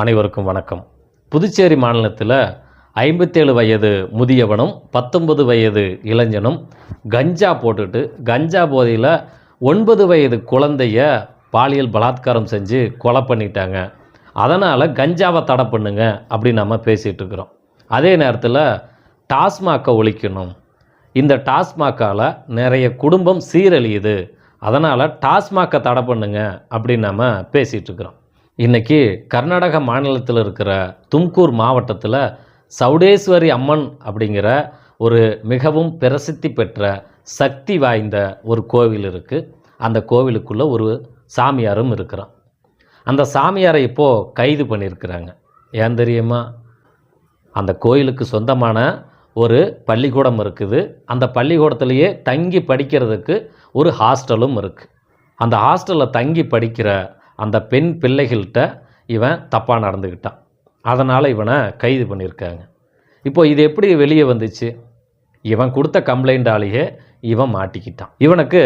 அனைவருக்கும் வணக்கம். புதுச்சேரி மாநிலத்தில் ஐம்பத்தேழு வயது முதியவனும் பத்தொன்பது வயது இளைஞனும் கஞ்சா போட்டுட்டு கஞ்சா போதையில் ஒன்பது வயது குழந்தைய பாலியல் பலாத்காரம் செஞ்சு கொலை பண்ணிட்டாங்க. அதனால் கஞ்சாவை தடை பண்ணுங்க அப்படின்னு நம்ம பேசிகிட்டு இருக்கிறோம். அதே நேரத்தில் டாஸ்மாக்கை ஒழிக்கணும். இந்த டாஸ்மாக்கால் நிறைய குடும்பம் சீரழியுது. அதனால் டாஸ்மாக்கை தடை பண்ணுங்க அப்படின்னு நம்ம பேசிகிட்டு இருக்கிறோம். இன்றைக்கி கர்நாடக மாநிலத்தில் இருக்கிற தும்கூர் மாவட்டத்தில் சவுடேஸ்வரி அம்மன் அப்படிங்கிற ஒரு மிகவும் பிரசித்தி பெற்ற சக்தி வாய்ந்த ஒரு கோவில் இருக்குது அந்த கோவிலுக்குள்ளே ஒரு சாமியாரும் இருக்கிறான். அந்த சாமியாரை இப்போது கைது பண்ணியிருக்கிறாங்க. ஏன் தெரியுமா? அந்த கோயிலுக்கு சொந்தமான ஒரு பள்ளிக்கூடம் இருக்குது. அந்த பள்ளிக்கூடத்துலேயே தங்கி படிக்கிறதுக்கு ஒரு ஹாஸ்டலும் இருக்குது அந்த ஹாஸ்டலில் தங்கி படிக்கிற அந்த பெண் பிள்ளைகள்கிட்ட இவன் தப்பாக நடந்துக்கிட்டான் அதனால் இவனை கைது பண்ணியிருக்காங்க. இப்போ இது எப்படி வெளியே வந்துச்சு? இவன் கொடுத்த கம்ப்ளைண்டாலேயே இவன் மாட்டிக்கிட்டான். இவனுக்கு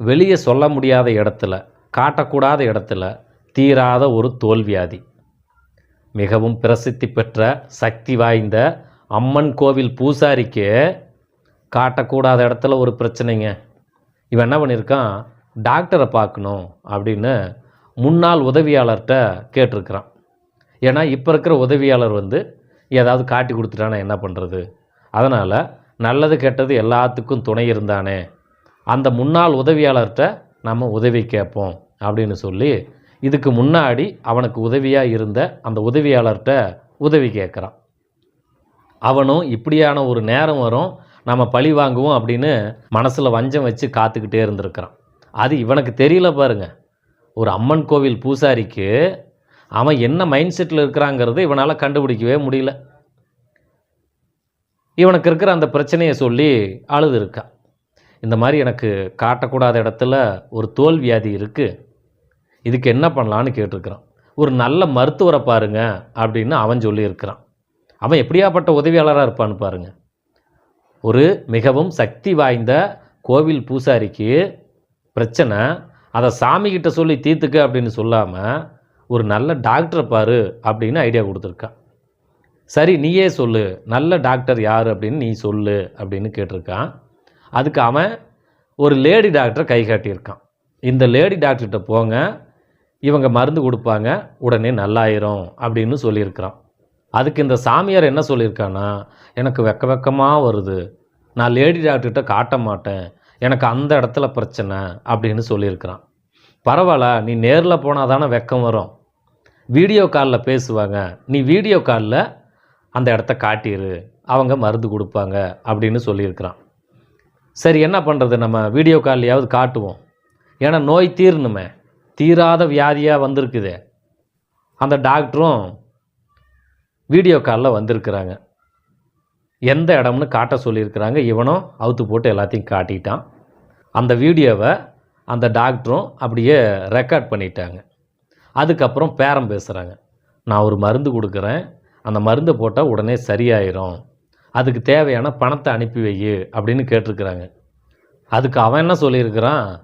வெளியே சொல்ல முடியாத இடத்துல காட்டக்கூடாத இடத்துல தீராத ஒரு தோல்வியாதி. மிகவும் பிரசித்தி பெற்ற சக்தி வாய்ந்த அம்மன் கோவில் பூசாரிக்கு காட்டக்கூடாத இடத்துல ஒரு பிரச்சனைங்க. இவன் என்ன பண்ணியிருக்கான்? டாக்டரை பார்க்கணும் அப்படின்னு முன்னாள் உதவியாளர்கிட்ட கேட்டிருக்கிறான். ஏன்னா இப்போ இருக்கிற உதவியாளர் வந்து ஏதாவது காட்டி கொடுத்துட்டானா என்ன பண்ணுறது அதனால் நல்லது கெட்டது எல்லாத்துக்கும் துணை இருந்தானே. அந்த முன்னாள் உதவியாளர்கிட்ட நம்ம உதவி கேட்போம் அப்படின்னு சொல்லி இதுக்கு முன்னாடி அவனுக்கு உதவியாக இருந்த அந்த உதவியாளர்கிட்ட உதவி கேட்குறான். அவனும் இப்படியான ஒரு நேரம் வரும் நம்ம பழி வாங்குவோம் அப்படின்னு மனசில் வஞ்சம் வச்சு காத்துக்கிட்டே இருந்திருக்கிறான். அது இவனுக்கு தெரியல பாருங்கள் ஒரு அம்மன் கோவில் பூசாரிக்கு அவன் என்ன மைண்ட் செட்டில் இருக்கிறாங்கிறது இவனால் கண்டுபிடிக்கவே முடியல. இவனுக்கு இருக்கிற அந்த பிரச்சனையை சொல்லி அழுது இருக்கான் இந்த மாதிரி எனக்கு காட்டக்கூடாத இடத்துல ஒரு தோல் வியாதி இருக்குது இதுக்கு என்ன பண்ணலான்னு கேட்டிருக்கிறான். ஒரு நல்ல மருத்துவரை பாருங்க அப்படின்னு அவன் சொல்லியிருக்கிறான். அவன் எப்படியாப்பட்ட உதவியாளராக இருப்பான்னு பாருங்கள் ஒரு மிகவும் சக்தி வாய்ந்த கோவில் பூசாரிக்கு பிரச்சனை அதை சாமிக்கிட்ட சொல்லி தீர்த்துக்க அப்படின்னு சொல்லாமல் ஒரு நல்ல டாக்டரை பாரு அப்படின்னு ஐடியா கொடுத்துருக்கான் சரி நீயே சொல்லு நல்ல டாக்டர் யார் அப்படின்னு நீ சொல்லு அப்படின்னு கேட்டிருக்கான் அதுக்கு அவன் ஒரு லேடி டாக்டரை கை காட்டியிருக்கான். இந்த லேடி டாக்டர்கிட்ட போங்க இவங்க மருந்து கொடுப்பாங்க உடனே நல்லாயிரும் அப்படின்னு சொல்லியிருக்கிறான். அதுக்கு இந்த சாமியார் என்ன சொல்லியிருக்கான்னா எனக்கு வெக்க வெக்கமாக வருது. நான் லேடி டாக்டர்கிட்ட காட்ட மாட்டேன். எனக்கு அந்த இடத்துல பிரச்சனை அப்படின்னு சொல்லியிருக்கிறான். பரவாயில்ல நீ நேரில் போனால் தானே வெக்கம் வரும். வீடியோ காலில் பேசுவாங்க. நீ வீடியோ காலில் அந்த இடத்த காட்டிடு அவங்க மருந்து கொடுப்பாங்க அப்படின்னு சொல்லியிருக்கிறான். சரி என்ன பண்ணுறது நம்ம வீடியோ கால்லையாவது காட்டுவோம். ஏன்னா நோய் தீரணுமே. தீராத வியாதியாக வந்திருக்குதே. அந்த டாக்டரும் வீடியோ காலில் வந்திருக்கிறாங்க. எந்த இடம்னு காட்ட சொல்லியிருக்கிறாங்க. இவனும் அவுத்து போட்டு எல்லாத்தையும் காட்டிட்டான். அந்த வீடியோவை அந்த டாக்டரும் அப்படியே ரெக்கார்ட் பண்ணிட்டாங்க. அதுக்கப்புறம் பேரம் பேசுகிறாங்க நான் ஒரு மருந்து கொடுக்குறேன். அந்த மருந்தை போட்டால் உடனே சரியாயிரும். அதுக்கு தேவையான பணத்தை அனுப்பி வை அப்படின்னு கேட்டிருக்கிறாங்க. அதுக்கு அவன் என்ன சொல்லியிருக்கிறான்?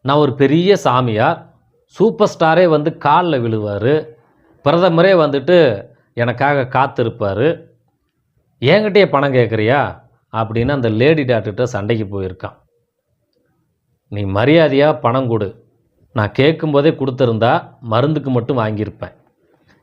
நான் ஒரு பெரிய சாமியார். சூப்பர் ஸ்டாரே வந்து காலில் விழுவார். பிரதமரே வந்துட்டு எனக்காக காத்திருப்பார். என்கிட்டயே பணம் கேட்குறியா அப்படின்னு அந்த லேடி டாக்டர்கிட்ட சண்டைக்கு போயிருக்கான். நீ மரியாதையாக பணம் கொடு. நான் கேட்கும்போதே கொடுத்துருந்தா மருந்துக்கு மட்டும் வாங்கியிருப்பேன்.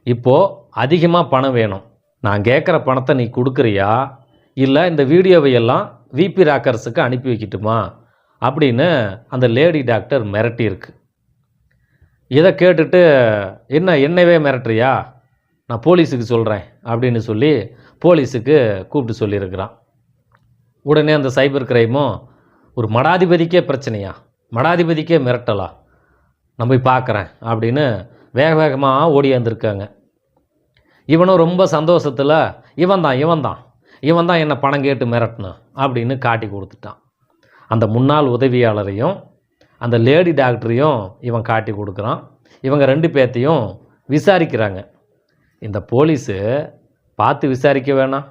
இப்போது அதிகமாக பணம் வேணும். நான் கேட்குற பணத்தை நீ கொடுக்குறியா? இல்லை இந்த வீடியோவை எல்லாம் விபி ராக்கர்ஸுக்கு அனுப்பி வைக்கட்டுமா? அப்படின்னு அந்த லேடி டாக்டர் மிரட்டியிருக்கு. இதை கேட்டுட்டு என்ன என்னவே மிரட்டுறியா? நான் போலீஸுக்கு சொல்கிறேன் அப்படின்னு சொல்லி போலீஸுக்கு கூப்பிட்டு சொல்லியிருக்கிறான். உடனே அந்த சைபர் கிரைமும் ஒரு மடாதிபதிக்கே பிரச்சனையா? மடாதிபதிக்கே மிரட்டலா? நான் போய் பார்க்குறேன் அப்படின்னு வேக வேகமாக ஓடியாந்துருக்காங்க இவனும் ரொம்ப சந்தோஷத்தில் இவன் தான் இவன் தான் இவன் தான் என்னை பணம் கேட்டு மிரட்டினான் அப்படின்னு காட்டி கொடுத்துட்டான். அந்த முன்னாள் உதவியாளரையும் அந்த லேடி டாக்டரையும் இவன் காட்டி கொடுக்குறான். இவங்க ரெண்டு பேர்த்தையும் விசாரிக்கிறாங்க. இந்த போலீஸு பார்த்து விசாரிக்க வேணாம்.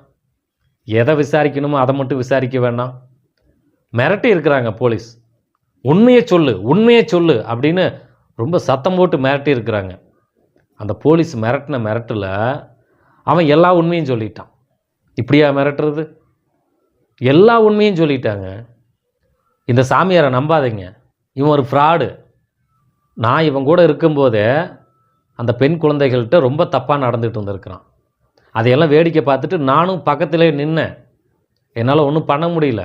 எதை விசாரிக்கணுமோ அதை மட்டும் விசாரிக்க வேணாம். மிரட்டி இருக்கிறாங்க போலீஸ். உண்மையை சொல்லு உண்மையை சொல்லு அப்படின்னு ரொம்ப சத்தம் போட்டு மிரட்டி இருக்கிறாங்க. அந்த போலீஸ் மிரட்டின மிரட்டில் அவன் எல்லா உண்மையும் சொல்லிட்டான். இப்படியா மிரட்டுறது? எல்லா உண்மையும் சொல்லிட்டாங்க. இந்த சாமியாரை நம்பாதீங்க. இவன் ஒரு ஃப்ராடு நான் இவன் கூட இருக்கும்போதே அந்த பெண் குழந்தைகள்கிட்ட ரொம்ப தப்பாக நடந்துகிட்டு இருந்திருக்கிறான் அதையெல்லாம் வேடிக்கை பார்த்துட்டு நானும் பக்கத்திலே நின்னேன். என்னால் ஒன்றும் பண்ண முடியல.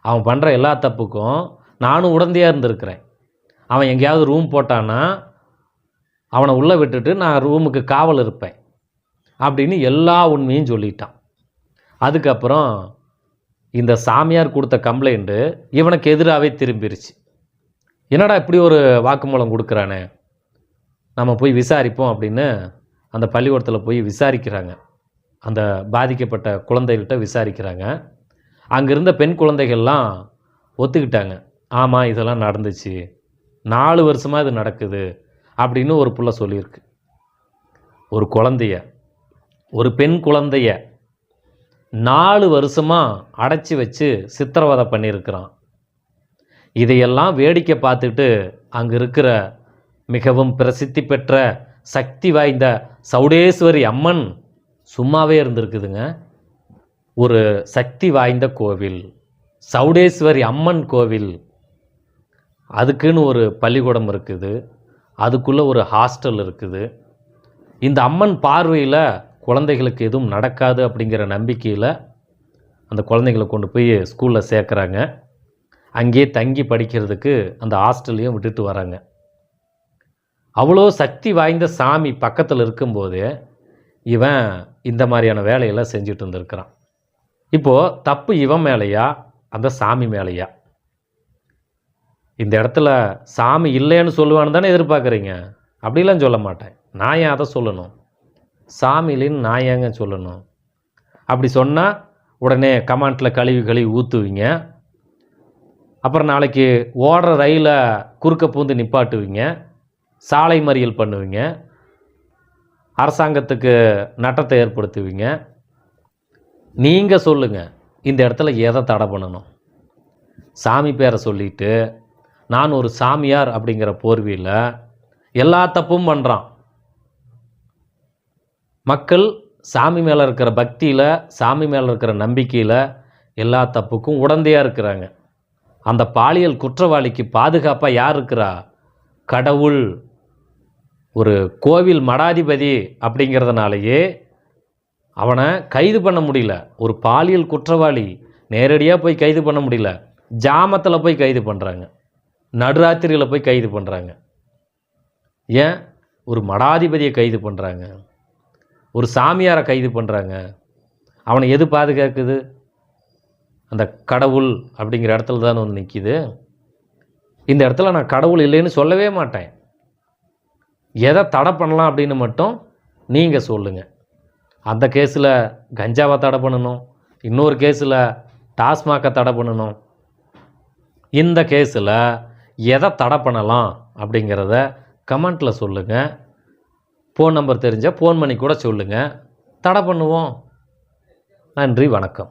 அவன் பண்ணுற எல்லா தப்புக்கும் நானும் உடந்தையாக இருந்திருக்கிறேன். அவன் எங்கேயாவது ரூம் போட்டான்னா அவனை உள்ளே விட்டுட்டு நான் ரூமுக்கு காவல் இருப்பேன் அப்படின்னு எல்லா உண்மையும் சொல்லிட்டான். அதுக்கப்புறம் இந்த சாமியார் கொடுத்த கம்ப்ளைண்ட்டு இவனுக்கு எதிராகவே திரும்பிருச்சு. என்னடா இப்படி ஒரு வாக்குமூலம் கொடுக்குறானே? நம்ம போய் விசாரிப்போம் அப்படின்னு அந்த பள்ளிக்கூடத்தில் போய் விசாரிக்கிறாங்க. அந்த பாதிக்கப்பட்ட குழந்தைகள்கிட்ட விசாரிக்கிறாங்க. அங்கே இருந்த பெண் குழந்தைகள்லாம் ஒத்துக்கிட்டாங்க. ஆமாம் இதெல்லாம் நடந்துச்சு. நாலு வருஷமாக இது நடக்குது அப்படின்னு ஒரு புள்ள சொல்லியிருக்கு. ஒரு குழந்தைய ஒரு பெண் குழந்தைய நாலு வருஷமாக அடைச்சி வச்சு சித்திரவதை பண்ணியிருக்கிறான். இதையெல்லாம் வேடிக்கை பார்த்துட்டு அங்கே இருக்கிற மிகவும் பிரசித்தி பெற்ற சக்தி வாய்ந்த சௌடேஸ்வரி அம்மன் சும்மாவே இருந்திருக்குதுங்க. ஒரு சக்தி வாய்ந்த கோவில். சௌடேஸ்வரி அம்மன் கோவில். அதுக்குன்னு ஒரு பள்ளிக்கூடம் இருக்குது. அதுக்குள்ளே ஒரு ஹாஸ்டல் இருக்குது. இந்த அம்மன் பார்வையில் குழந்தைகளுக்கு எதுவும் நடக்காது அப்படிங்கிற நம்பிக்கையில் அந்த குழந்தைகளை கொண்டு போய் ஸ்கூலில் சேர்க்குறாங்க. அங்கேயே தங்கி படிக்கிறதுக்கு அந்த ஹாஸ்டல்லையும் விட்டுட்டு வராங்க. அவ்வளோ சக்தி வாய்ந்த சாமி பக்கத்தில் இருக்கும்போது இவன் இந்த மாதிரியான வேலையெல்லாம் செஞ்சுட்டு இருந்திருக்கிறான். இப்போது தப்பு இவன் மேலேயா? அந்த சாமி மேலேயா? இந்த இடத்துல சாமி இல்லைன்னு சொல்லுவான்னு தானே எதிர்பார்க்குறீங்க? அப்படிலாம் சொல்ல மாட்டேன். நான் ஏன் அதை சொல்லணும்? சாமிலின்னு நான் ஏங்க சொல்லணும்? அப்படி சொன்னால் உடனே கமாண்டில் கழுவி கழுவி ஊற்றுவீங்க அப்புறம் நாளைக்கு ஓடுற ரயிலை குறுக்க பூந்து நிப்பாட்டுவீங்க. சாலை மறியல் பண்ணுவீங்க. அரசாங்கத்துக்கு நட்டத்தை ஏற்படுத்துவீங்க. நீங்கள் சொல்லுங்கள் இந்த இடத்துல எதை தடை பண்ணணும்? சாமி பேரை சொல்லிட்டு நான் ஒரு சாமியார் அப்படிங்கிற போர்வியில் எல்லா தப்பும் பண்ணுறான் மக்கள் சாமி மேலே இருக்கிற பக்தியில் சாமி மேலே இருக்கிற நம்பிக்கையில் எல்லா தப்புக்கும் உடந்தையாக இருக்கிறாங்க. அந்த பாலியல் குற்றவாளிக்கு பாதுகாப்பாக யார் இருக்கிறா? கடவுள். ஒரு கோவில் மடாதிபதி அப்படிங்கிறதுனாலேயே அவனை கைது பண்ண முடியல. ஒரு பாலியல் குற்றவாளி நேரடியாக போய் கைது பண்ண முடியல. ஜாமத்தில் போய் கைது பண்ணுறாங்க நடுராத்திரியில் போய் கைது பண்ணுறாங்க ஏன்? ஒரு மடாதிபதியை கைது பண்ணுறாங்க ஒரு சாமியாரை கைது பண்ணுறாங்க அவனை எது பாதுகாக்குது? அந்த கடவுள் அப்படிங்கிற இடத்துல தான் வந்து நிற்கிது இந்த இடத்துல நான் கடவுள் இல்லைன்னு சொல்லவே மாட்டேன். எதை தடை பண்ணலாம் அப்படின்னு மட்டும் நீங்கள் சொல்லுங்கள் அந்த கேஸில் கஞ்சாவை தடை பண்ணணும். இன்னொரு கேஸில் டாஸ்மாகை தடை பண்ணணும். இந்த கேஸில் எதை தடை பண்ணலாம் அப்படிங்கிறத கமெண்ட்டில் சொல்லுங்கள் ஃபோன் நம்பர் தெரிஞ்சால் ஃபோன் பண்ணி கூட சொல்லுங்கள் தடை பண்ணுவோம். நன்றி வணக்கம்.